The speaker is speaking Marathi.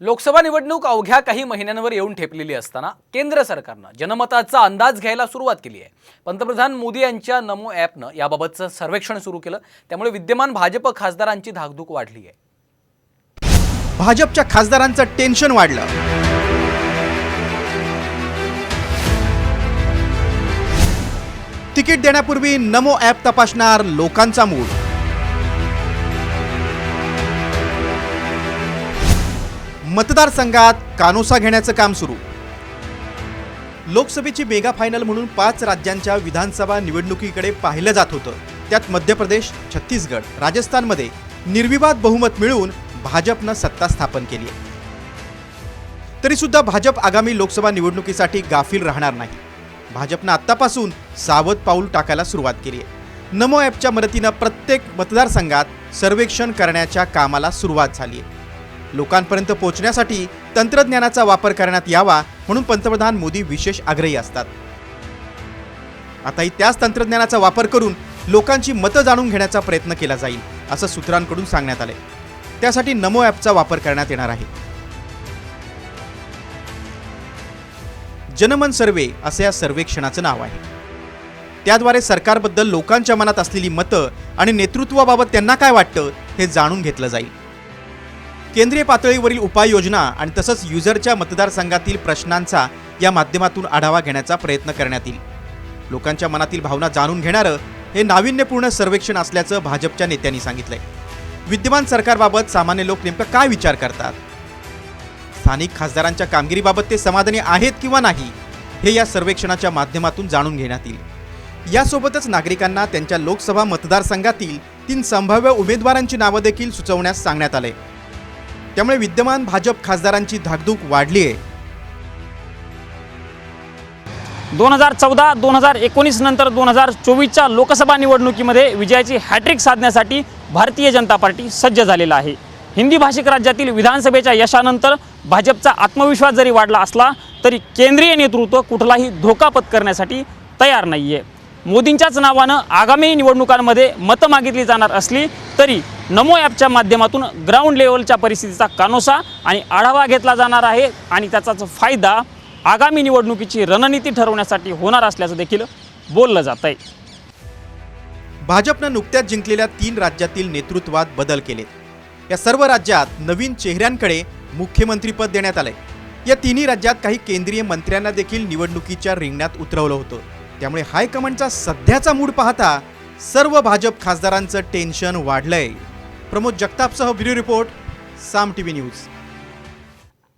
लोकसभा निवडणूक अवघ्या काही महिन्यांवर येऊन ठेपलेली असताना केंद्र सरकारनं जनमताचा अंदाज घ्यायला सुरुवात केली आहे. पंतप्रधान मोदी यांच्या नमो ॲपनं याबाबतचं सर्वेक्षण सुरू केलं. त्यामुळे विद्यमान भाजप खासदारांची धाकधूक वाढली आहे. भाजपच्या खासदारांचं टेन्शन वाढलं. तिकीट देण्यापूर्वी नमो ॲप तपासणार लोकांचा मूड. मतदारसंघात कानोसा घेण्याचं काम सुरू. लोकसभेची मेगा फायनल म्हणून पाच राज्यांच्या विधानसभा निवडणुकीकडे पाहिलं जात होतं. त्यात मध्य प्रदेश छत्तीसगड राजस्थानमध्ये निर्विवाद बहुमत मिळवून भाजपनं सत्ता स्थापन केली आहे. तरीसुद्धा भाजप आगामी लोकसभा निवडणुकीसाठी गाफील राहणार नाही. भाजपनं आत्तापासून सावध पाऊल टाकायला सुरुवात केली आहे. नमो ॲपच्या मदतीनं प्रत्येक मतदारसंघात सर्वेक्षण करण्याच्या कामाला सुरुवात झाली आहे. लोकांपर्यंत पोहोचण्यासाठी तंत्रज्ञानाचा वापर करण्यात यावा म्हणून पंतप्रधान मोदी विशेष आग्रही असतात. आताही त्याच तंत्रज्ञानाचा वापर करून लोकांची मतं जाणून घेण्याचा प्रयत्न केला जाईल असं सूत्रांकडून सांगण्यात आलंय. त्यासाठी नमो ॲपचा वापर करण्यात येणार आहे. जनमन सर्वे असे या सर्वेक्षणाचं नाव आहे. त्याद्वारे सरकारबद्दल लोकांच्या मनात असलेली मतं आणि नेतृत्वाबाबत त्यांना काय वाटतं हे जाणून घेतलं जाईल. केंद्रीय पातळीवरील उपाययोजना आणि तसंच युजरच्या मतदारसंघातील प्रश्नांचा या माध्यमातून आढावा घेण्याचा प्रयत्न करण्यात येईल. लोकांच्या मनातील भावना जाणून घेणारं हे नाविन्यपूर्ण सर्वेक्षण असल्याचं भाजपच्या नेत्यांनी सांगितलंय. विद्यमान सरकारबाबत सामान्य लोक नेमकं काय विचार करतात? स्थानिक खासदारांच्या कामगिरीबाबत ते समाधानी आहेत किंवा नाही हे या सर्वेक्षणाच्या माध्यमातून जाणून घेण्यात येईल. यासोबतच नागरिकांना त्यांच्या लोकसभा मतदारसंघातील तीन संभाव्य उमेदवारांची नावं देखील सुचवण्यास सांगण्यात आले त्यामुळे विद्यमान भाजप खासदारांची धाकधूक वाढली आहे. दोन हजार चौदा दोन हजार एकोणीस नंतर दोन हजार चोवीसच्या लोकसभा निवडणुकीमध्ये विजयाची हॅट्रिक साधण्यासाठी भारतीय जनता पार्टी सज्ज झालेला आहे. हिंदी भाषिक राज्यातील विधानसभेच्या यशानंतर भाजपचा आत्मविश्वास जरी वाढला असला तरी केंद्रीय नेतृत्व कुठलाही धोका पत्करण्यासाठी तयार नाही आहे मोदींच्याच नावानं आगामी निवडणुकांमध्ये मतं मागितली जाणार असली तरी नमो ॲपच्या माध्यमातून ग्राउंड लेवलच्या परिस्थितीचा कानोसा आणि आढावा घेतला जाणार आहे आणि त्याचाच फायदा आगामी निवडणुकीची रणनीती ठरवण्यासाठी होणार असल्याचं देखील बोललं जात आहे भाजपनं नुकत्याच जिंकलेल्या तीन राज्यातील नेतृत्वात बदल केलेत. या सर्व राज्यात नवीन चेहऱ्यांकडे मुख्यमंत्रीपद देण्यात आलंय. या तिन्ही राज्यात काही केंद्रीय मंत्र्यांना देखील निवडणुकीच्या रिंगणात उतरवलं होतं. त्यामुळे हायकमांडचा सध्याचा मूड पाहता सर्व भाजप खासदारांचं टेन्शन वाढलंय. Pramod जगतापसह bureau report Saam T V news.